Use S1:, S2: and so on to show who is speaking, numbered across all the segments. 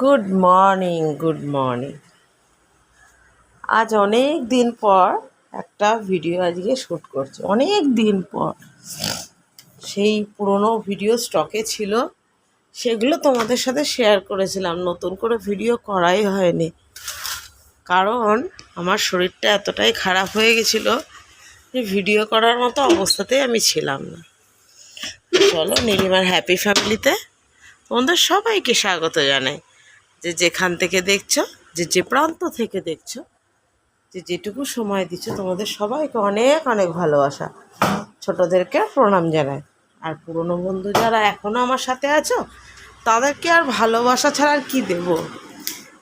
S1: Good morning good morning. আজ অনেক দিন পর একটা ভিডিও আজকে শ্যুট করছি। অনেক দিন পর। সেই পুরনো ভিডিও স্টকে ছিল, সেগুলো তোমাদের সাথে শেয়ার করেছিলাম। নতুন করে ভিডিও করাই হয়নি। কারণ আমার শরীরটা এতটাই খারাপ হয়ে গেছিল যে ভিডিও করার মতো অবস্থাতেই আমি ছিলাম না। চলো নীলিমার হ্যাপি ফ্যামিলিতে তোমাদের সবাইকে স্বাগত জানাই। যে যেখান থেকে দেখছ, যে যে প্রান্ত থেকে দেখছ, যে যেটুকু সময় দিচ্ছ, তোমাদের সবাইকে অনেক অনেক ভালোবাসা। ছোটদেরকে প্রণাম জানাই। আর পুরনো বন্ধু যারা এখনও আমার সাথে আছো, তাদেরকে আর ভালোবাসা ছাড়া আর কী দেব?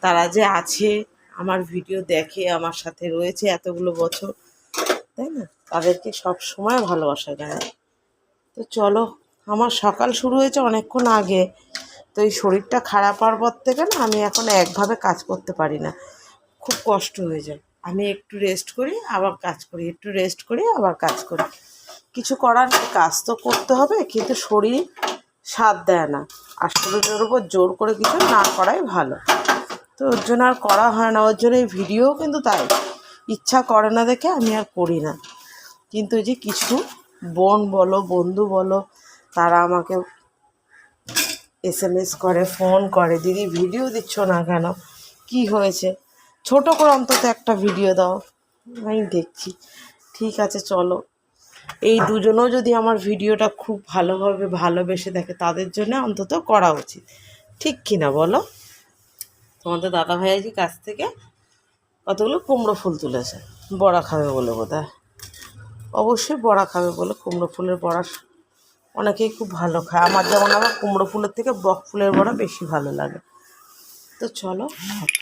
S1: তারা যে আছে, আমার ভিডিও দেখে আমার সাথে রয়েছে এতগুলো বছর, তাই না? তাদেরকে সব সময় ভালোবাসা জানায় তো চলো, আমার সকাল শুরু হয়েছে অনেকক্ষণ আগে। তো এই শরীরটা খারাপ হওয়ার পর থেকে না আমি এখন একভাবে কাজ করতে পারি না। খুব কষ্ট হয়ে যায়। আমি একটু রেস্ট করি, আবার কাজ করি। একটু রেস্ট করি, আবার কাজ করি। কিছু করার কাজ তো করতে হবে, কিন্তু শরীর সাথ দেয় না। আর শরীরের উপর জোর করে কিছু না করাই ভালো। তো ওর জন্য আর করা হয় না। ওর জন্য এই ভিডিও কিন্তু তাই। ইচ্ছা করে না দেখে আমি আর করি না। কিন্তু যে কিছু বোন বলো, বন্ধু বলো, তারা আমাকে এস এম এস করে, ফোন করে, দিদি ভিডিও দিচ্ছ না কেন? কি হয়েছে? ছোট করে অন্তত একটা ভিডিও দাও। আমি দেখছি। ঠিক আছে, চলো। এই দুজনও যদি আমার ভিডিওটা খুব ভালোভাবে ভালোবেসে দেখে, তাদের জন্য অন্তত করা উচিত। ঠিক কি না বলো? তোমাদের দাদা ভাইয়াজি কাছ থেকে কতগুলো কুমড়ো ফুল তুলেছে? বড়া খাবে বলে বোধ হয় অবশ্যই বড়া খাবে বলে কুমড়ো ফুলের বড়া অনেকেই খুব ভালো খায়। আমার যেমন আবার কুমড়ো ফুলের থেকে বক ফুলের বড়া বেশি ভালো লাগে। তো চলো,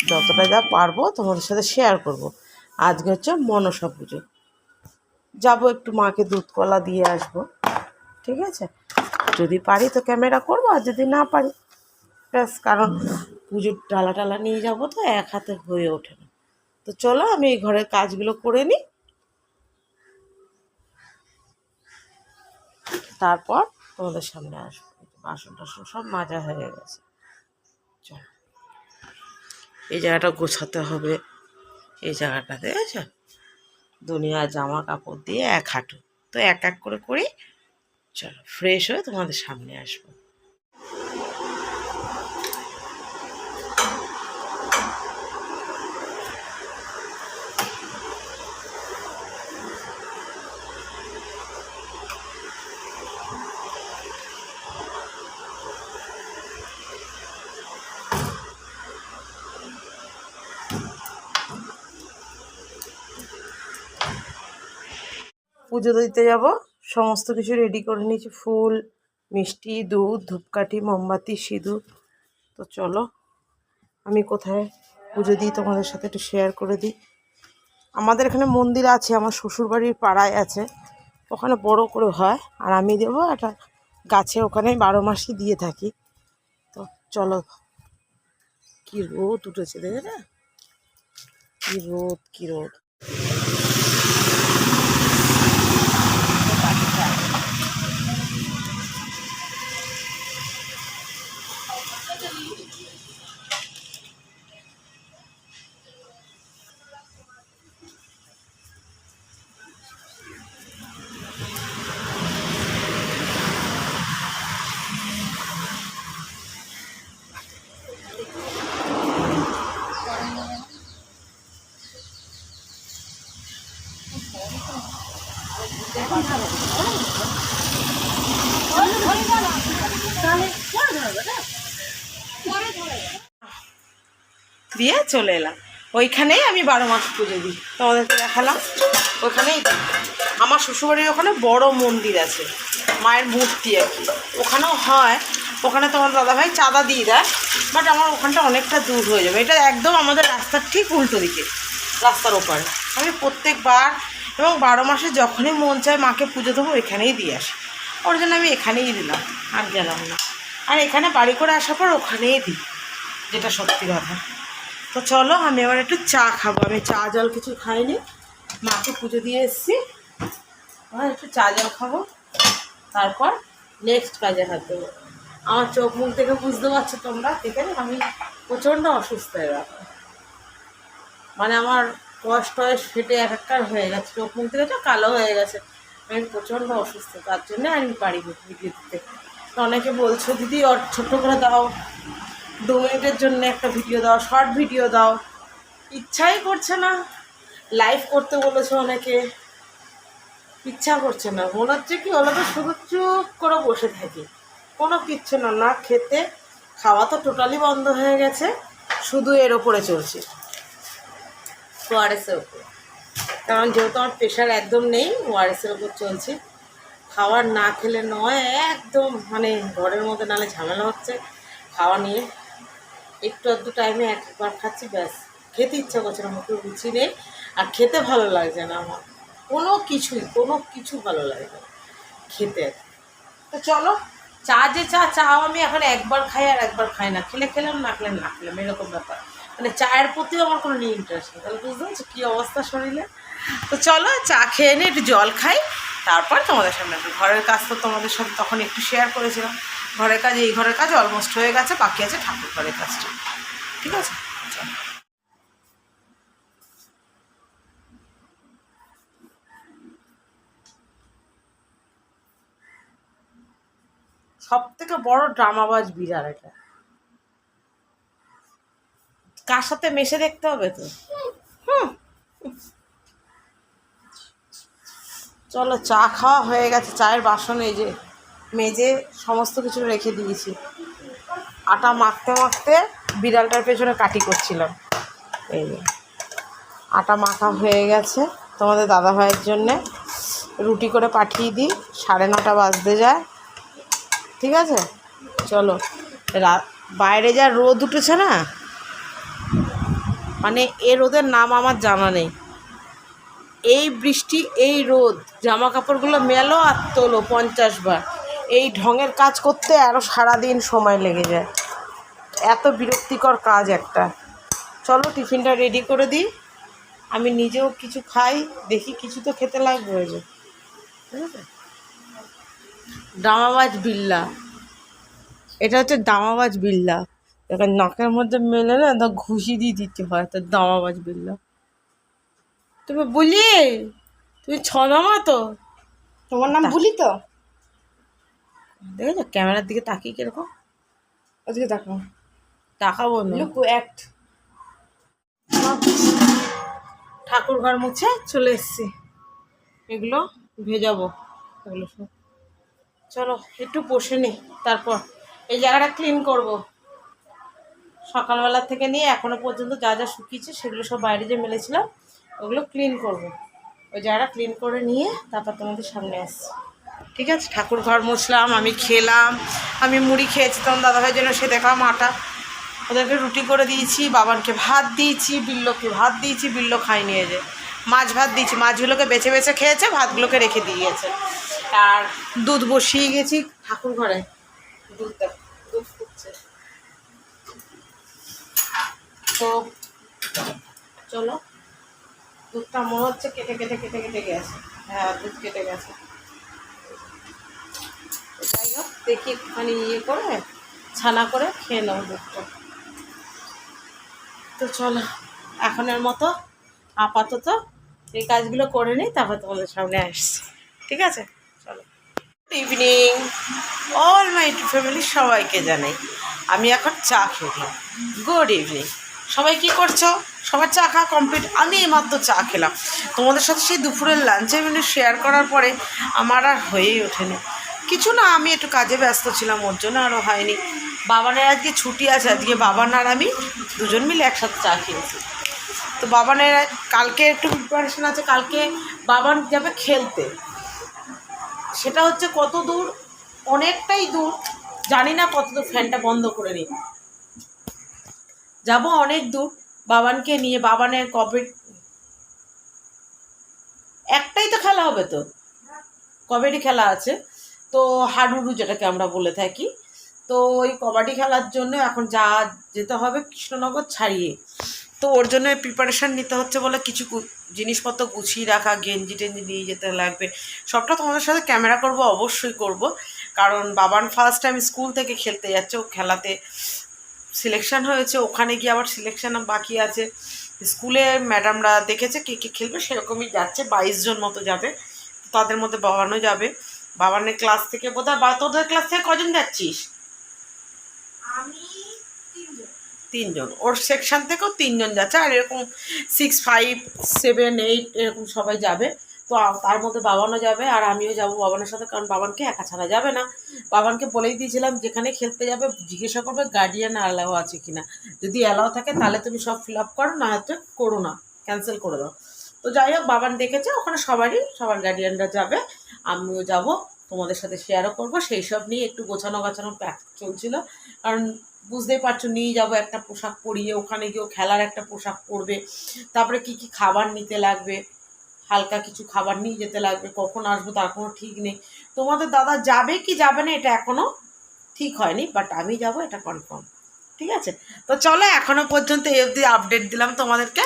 S1: যতটা যা পারব তোমাদের সাথে শেয়ার করব। আজকে হচ্ছে মনসা পুজো। যাব একটু মাকে দুধ কলা দিয়ে আসব। ঠিক আছে? যদি পারি তো ক্যামেরা করব, আর যদি না পারি, ব্যাস, কারণ পুজোর ডালা টালা নিয়ে যাব তো এক হাতে হয়ে ওঠে না। তো চলো, আমি এই ঘরের কাজগুলো করে নিই। তারপর তোমাদের সামনে আসব। বাসন টাসন সব মাজা হয়ে গেছে। চলো। এই জায়গাটা গোছাতে হবে। এই জায়গাটা দেখেছ দুনিয়া জামা কাপড় দিয়ে এক হাঁটু। তো এক এক করে করি। চলো ফ্রেশ হয়ে তোমাদের সামনে আসব। পুজো দিতে যাব। সমস্ত কিছু রেডি করে নিয়েছি। ফুল, মিষ্টি, দুধ, ধূপকাঠি, মোমবাতি, সিঁদুর। তো চলো, আমি কোথায় পুজো দিই তোমাদের সাথে একটু শেয়ার করে দিই। আমাদের এখানে মন্দির আছে, আমার শ্বশুরবাড়ির পাড়ায় আছে। ওখানে বড় করে হয় আর আমি দেবো একটা গাছে ওখানে বারো মাসই দিয়ে থাকি। তো চলো, কী রোদ উঠেছে দেখে না কি রোদ কি রোদ। দিয়ে চলে এলাম। ওইখানেই আমি বারো মাস পুজো দিই। তোমাদেরকে দেখালাম। ওখানেই আমার শ্বশুরবাড়ির ওখানে বড় মন্দির আছে, মায়ের মূর্তি আর কি। ওখানেও হয়। ওখানে তোমার দাদাভাই চাঁদা দিয়ে দেয় বাট আমার ওখানটা অনেকটা দূর হয়ে যাবে। এটা একদম আমাদের রাস্তার ঠিক উল্টো দিকে, রাস্তার ওপারে। আমি প্রত্যেকবার এবং বারো মাসে যখনই মন চায় মাকে পুজো দেবো এখানেই দিয়ে আসি। ওর জন্য আমি এখানেই দিলাম, আর গেলাম না। আর এখানে বাড়ি করে আসার পর ওখানেই দিই, যেটা সত্যি কথা। তো চলো, আমি এবার একটু চা খাব। আমি চা জল কিছু খাইনি। মাকে পুজো দিয়ে এসছি। এবার একটু চা জল খাব। তারপর নেক্সট কাজে হাত দেবো। আমার চোখ মুখ দেখে বুঝতে পারছ তোমরা? দেখে আমি প্রচণ্ড অসুস্থ এরা মানে আমার কষ্ট ফেটে এক একটার হয়ে গেছে। চোখ মুখ থেকে তো কালো হয়ে গেছে। আমি প্রচণ্ড অসুস্থ, তার জন্য আমি পারি ভিডিও দিতে। অনেকে বলছো, দিদি, ওর ছোটো করে দাও। দু মিনিটের জন্য একটা ভিডিও দাও শর্ট ভিডিও দাও। ইচ্ছাই করছে না। লাইভ করতে বলেছে অনেকে। ইচ্ছা করছে না। মনে হচ্ছে কি তো শুধু চুপ করে বসে থাকি। কোনো কিচ্ছু না না খেতে। খাওয়া তো টোটালি বন্ধ হয়ে গেছে। শুধু এর ওপরে চলছে। ওআরএসের ওপর। কারণ যেহেতু আমার প্রেশার একদম নেই, ওআরএসের ওপর চলছে। খাবার না খেলে নয়, একদম মানে ঘরের মধ্যে নালে ঝামেলা হচ্ছে। খাওয়া নিয়ে একটু আধটু টাইমে একবার খাচ্ছি, ব্যাস। খেতে ইচ্ছা করছে না, মুখে রুচি নেই। আর খেতে ভালো লাগছে না আমার। কোনো কিছুই, কোনো কিছু ভালো লাগে না খেতে। তো চলো, চা যে চা, চাও আমি এখন একবার খাই আর একবার খাই না। খেলে খেলাম, না খেলে না খেলাম, এরকম ব্যাপার। মানে চায়ের প্রতিও আমার কোনো নিয়ে ইন্টারেস্ট নেই। তাহলে বুঝতে পারছ কী অবস্থা শরীরে। তো চলো, চা খেয়ে নিয়ে একটু জল খাই। তারপর তোমাদের সামনে আসব। ঘরের কাজ তো তোমাদের সাথে তখন একটু শেয়ার করেছিলাম। ঘরের কাজ, এই ঘরের কাজ অলমোস্ট হয়ে গেছে, বাকি আছে ঠাকুর ঘরের কাজটা। ঠিক আছে? সব থেকে বড় ড্রামাবাজ বিড়াল এটা। কার সাথে মেশে দেখতে হবে তো? চলো চা খাওয়া হয়ে গেছে, চায়ের বাসন এই যে মেজে সমস্ত কিছু রেখে দিয়েছি। আটা মাখতে মাখতে বিড়ালটার পেছনে কাটি করছিলাম। এই যে, আটা মাখা হয়ে গেছে তোমাদের দাদা ভাইয়ের জন্যে। রুটি করে পাঠিয়ে দিই, সাড়ে নটা বাজতে যায়। ঠিক আছে? চলো বাইরে যা রোদ উঠেছে না? মানে এ রোদের নাম আমার জানা নেই। এই বৃষ্টি, এই রোদ জামা কাপড়গুলো মেলো আর তোলো পঞ্চাশ বার। এই ঢঙের কাজ করতে আরও সারাদিন সময় লেগে যায়। এত বিরক্তিকর কাজ একটা। চলো টিফিনটা রেডি করে দিই। আমি নিজেও কিছু খাই, দেখি কিছু তো খেতে লাগবে ওই যে। দামাবাজ বিল্লা। এটা হচ্ছে দামাবাজ বিল্লা। এবার নাকের মধ্যে মেলে না ঘুষি দিয়ে দিতে হয়, তো দামাবাজ বিল্লা। তুমি বলি? তুমি ছ দামা তো।
S2: তোমার নাম ভুলি তো?
S1: দেখেছ ক্যামেরার দিকে তাকিয়ে কীরকম?
S2: ওদিকে দেখো
S1: তাকাবো না।
S2: লুক অ্যাক্ট
S1: ঠাকুর ঘর মুছে চলে এসছি। এগুলো ভেজাবো। এগুলো সব। চলো একটু বসে নি তারপর। এই জায়গাটা ক্লিন করব। সকালবেলা থেকে নিয়ে এখনও পর্যন্ত যা যা শুকিয়েছে সেগুলো সব বাইরে যে মেলেছিলাম ওগুলো ক্লিন করব। ওই জায়গাটা ক্লিন করে নিয়ে তারপর তোমাদের সামনে আসছি। ঠিক আছে ঠাকুর ঘর মুছলাম আমি খেলাম আমি মুড়ি খেয়েছি তখন দাদাভাইয়ের জন্য সে দেখাম আটা ওদেরকে রুটি করে দিয়েছি বাবানকে ভাত দিয়েছি বিল্লকে ভাত দিয়েছি বিল্ল খাই নিয়ে যে মাছ ভাত দিয়েছি মাছগুলোকে বেছে বেছে খেয়েছে ভাতগুলোকে রেখে দিয়েছে। আর দুধ বসিয়ে গেছি। ঠাকুর ঘরে দুধ দেখ, দুধ ফুটছে। তো চলো। দুধটা মনে হচ্ছে কেটে কেটে কেটে কেটে গেছে। হ্যাঁ দুধ কেটে গেছে। যাই হোক, দেখি একটুখানি ইয়ে করে, ছানা করে খেয়ে নেব দুধটা। তো চলো, এখনের মতো আপাতত এই কাজগুলো করে নিই, তারপর তোমাদের সামনে আসছি। ঠিক আছে? চলো। Good evening all my family সবাইকে জানাই, আমি এখন চা খেলাম গুড ইভিনিং সবাই কি করছ? সবার চা খাওয়া কমপ্লিট আমি এইমাত্র চা খেলাম। তোমাদের সাথে সেই দুপুরের লাঞ্চে মেনু শেয়ার করার পরে আমার আর হয়েই ওঠেনি। কিছু না, আমি একটু কাজে ব্যস্ত ছিলাম, ওর জন্য আরও হয়নি। বাবানের আজকে ছুটি আছে, আজকে বাবান আর আমি দুজন মিলে একসাথে চা খেয়েছি। তো বাবানের কালকে একটু প্রিপারেশন আছে, কালকে বাবান যাবে খেলতে। সেটা হচ্ছে কত দূর? অনেকটাই দূর। জানি না কত দূর ফ্যানটা বন্ধ করে নিই। যাব অনেক দূর বাবানকে নিয়ে, বাবানের কবে একটাই তো খেলা হবে তো। কবাডি খেলা আছে। তো হাডুডু যেটাকে আমরা বলে থাকি। তো ওই কবাডি খেলার জন্য এখন যা যেতে হবে কৃষ্ণনগর ছাড়িয়ে। তো ওর জন্য প্রিপারেশান নিতে হচ্ছে বলে কিছু জিনিসপত্র গুছিয়ে রাখা, গেঞ্জি টেঞ্জি নিয়ে যেতে লাগবে। সবটা তোমাদের সাথে ক্যামেরা করব, অবশ্যই করব। কারণ বাবান ফার্স্ট টাইম স্কুল থেকে খেলতে যাচ্ছে, ও খেলাতে সিলেকশন হয়েছে ওখানে গিয়ে আবার সিলেকশন বাকি আছে। স্কুলে ম্যাডামরা দেখেছে কে কে খেলবে সেরকমই যাচ্ছে বাইশ জন মতো যাবে তাদের মধ্যে বাবানও যাবে। বাবানের ক্লাস থেকে বোধহয় বা তোদের ক্লাস থেকে কজন যাচ্ছিস?
S2: আমি তিনজন।
S1: ওর সেকশন থেকেও তিনজন যাচ্ছে আর এরকম সিক্স ফাইভ সেভেন এইট এরকম সবাই যাবে। তো তার মধ্যে বাবানও যাবে আর আমিও যাব বাবানের সাথে, কারণ বাবানকে একা ছাড়া যাবে না। বাবানকে বলেই দিয়েছিলাম যেখানে খেলতে যাবে, জিজ্ঞাসা করবে গার্ডিয়ান অ্যালাও আছে কিনা। যদি অ্যালাও থাকে, তাহলে তুমি সব ফিল আপ করো, না হয়তো করো না ক্যান্সেল করে দাও। তো যাই হোক, বাবান দেখেছে, ওখানে সবারই, সবার গার্ডিয়ানরা যাবে, আমিও যাব, তোমাদের সাথে শেয়ারও করব। সেই সব নিয়ে একটু গোছানো গাছানো প্যাক চলছিল, কারণ বুঝতেই পারছ, নিয়ে যাব একটা পোশাক পরিয়ে, ওখানে গিয়েও খেলার একটা পোশাক পরবে, তারপরে কি কি খাবার নিতে লাগবে হালকা কিছু খাবার নিয়ে যেতে লাগবে, কখন আসব তার কোনো ঠিক নেই। তোমাদের দাদা যাবে কি যাবে না এটা এখনও ঠিক হয়নি বাট আমি যাব, এটা কনফার্ম ঠিক আছে? তো চলো এখনও পর্যন্ত এই অবধি আপডেট দিলাম তোমাদেরকে।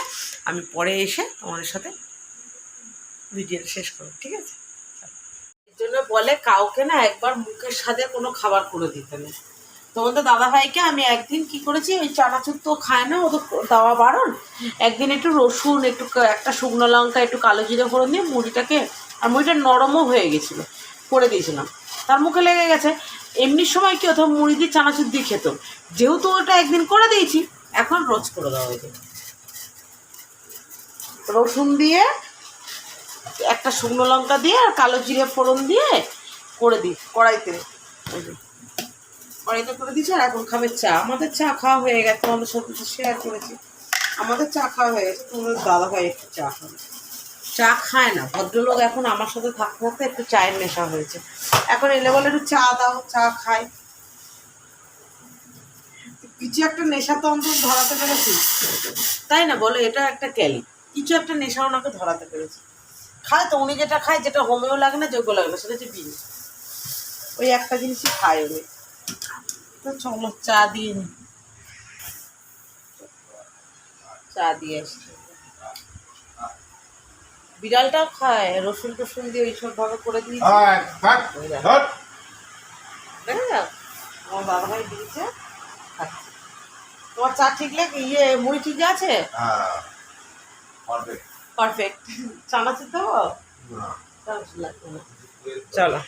S1: আমি পরে এসে তোমাদের সাথে ভিডিও শেষ করব, ঠিক আছে? এর জন্য বলে, কাউকে না একবার মুখের সাথে কোনো খাবার করে দিতে নেই। তোমাদের দাদা ভাইকে আমি একদিন কি করেছি, ওই চানাচুর তো খায় না, ওদের দেওয়া বারণ। একদিন একটু রসুন, একটু একটা শুকনো লঙ্কা, একটু কালো জিরে ফোড়ন দিয়ে মুড়িটাকে, আর মুড়িটা নরমও হয়ে গেছিল, করে দিয়েছিলাম। তার মুখে লেগে গেছে। এমনি সময় কি অথবা মুড়ি দিয়ে চানাচুর দিয়ে খেত? যেহেতু ওটা একদিন করে দিয়েছি, এখন রোজ করে দেওয়া হয়েছে। রসুন দিয়ে, একটা শুকনো লঙ্কা দিয়ে, আর কালো জিরে ফোড়ন দিয়ে, করে দিই, কড়াইতে। কড়াইতে করে দিয়েছি আর এখন খাবে চা। আমাদের চা খাওয়া হয়ে গেছে তোমাদের সাথে শেয়ার করেছি। আমাদের চা খাওয়া হয়ে গেছে তোমাদের দাদা ভাই একটু চা খাবে। চা খায় না, ভদ্রলোক এখন আমার সাথে থাকতে থাকতে একটু চায়ের নেশা হয়েছে। এখন এলে বলে একটু চা দাও, চা খাই। কিছু একটা নেশা তো অন্তত ধরাতে পেরেছি। তাই না বলো? এটা একটা ক্যালি। কিছু একটা নেশা ওনাকে ধরাতে পেরেছি। খায় তো, উনি যেটা খায়, যেটা হোমেও লাগে না যোগ্য লাগে না, সেটা হচ্ছে বিড়ি ওই একটা জিনিসই খায় উনি। তো চলো চা দিয়ে নি। চা দিয়ে আসছি। বিড়ালটাও খায় রসুন টসুন দিয়ে ওইসব ভাবে করে দিয়েছি। আমার বাবা ভাই দিয়েছে তোমার চা ঠিক লাগে ইয়ে মুড়ি ঠিক আছে?
S3: হ্যাঁ,
S1: পারফেক্ট চানাচুর দেবো?
S3: না,
S1: চানাচুর না। চলো।